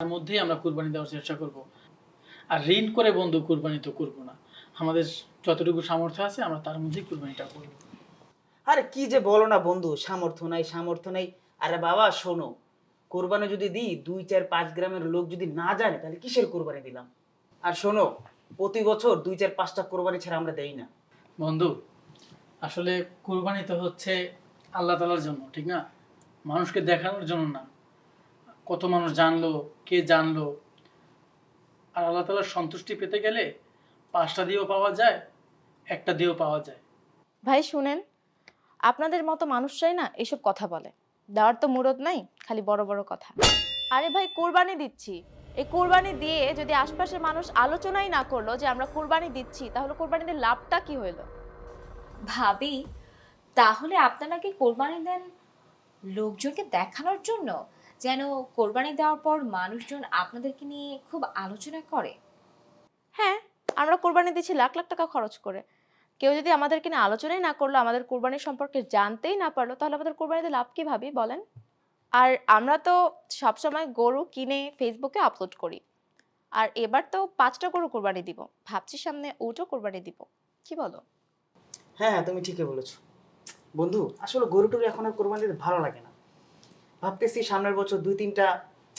তার মধ্যেই আমরা কুরবানি দেওয়ার চেষ্টা করব। আর ঋণ করে বন্ধু কুরবানি তো করব না। আমাদের যতটুকু সামর্থ্য আছে আমরা তার মধ্যেই কুরবানিটা করব। আরে কি যে বলো না বন্ধু সামর্থ্য নাই সামর্থ্য নাই। আরে বাবা শোনো কোরবানি যদি দিই দুই চার পাঁচ গ্রামের লোক যদি না জানে তাহলে কিসের কোরবানি দিলাম? আর শোনো প্রতি বছর দুই চার পাঁচটা কোরবানি ছাড়া আমরা দেই না। বন্ধু আসলে কোরবানি তো হচ্ছে আল্লাহ তালার জন্য ঠিক না? মানুষকে দেখানোর জন্য না। কত মানুষ জানলো কে জানলো? আর আল্লাহ তালার সন্তুষ্টি পেতে গেলে পাঁচটা দিয়েও পাওয়া যায় একটা দিয়েও পাওয়া যায়। ভাই শুনেন আপনাদের মতো মানুষরাই না এসব কথা বলে। দেওয়ার তো মুরদ নাই খালি বড় বড় কথা। আরে ভাই কোরবানি দিচ্ছি। এই কোরবানি দিয়ে যদি আশপাশের মানুষ আলোচনাই না করল যে আমরা কোরবানি দিচ্ছি তাহলে কোরবানিতে লাভটা কি হইল? ভাবি তাহলে আপনারা কি কোরবানি দেন লোকজনকে দেখানোর জন্য? যেন কোরবানি দেওয়ার পর মানুষজন আপনাদেরকে নিয়ে খুব আলোচনা করে? হ্যাঁ আমরা কোরবানি দিচ্ছি লাখ লাখ টাকা খরচ করে। কেউ যদি আমাদেরকে নিয়ে আলোচনাই না করল আমাদের কোরবানির সম্পর্কে জানতেই না পারল তাহলে আমাদের কোরবানিতে লাভ কি ভাবি বলেন? আর আমরা তো সবসময় গরু কিনে ফেসবুকে আপলোড করি। আর এবার তো পাঁচটা গরু কোরবানি দিব। ভাবছি সামনে ওটাও কোরবানি দিব। কি বলো? হ্যাঁ হ্যাঁ তুমি ঠিকই বলেছ। বন্ধু আসলে গরু টরু এখন আর কোরবানি দিতে ভালো লাগে না। ভাবতেছি সামনের বছর দুই তিনটা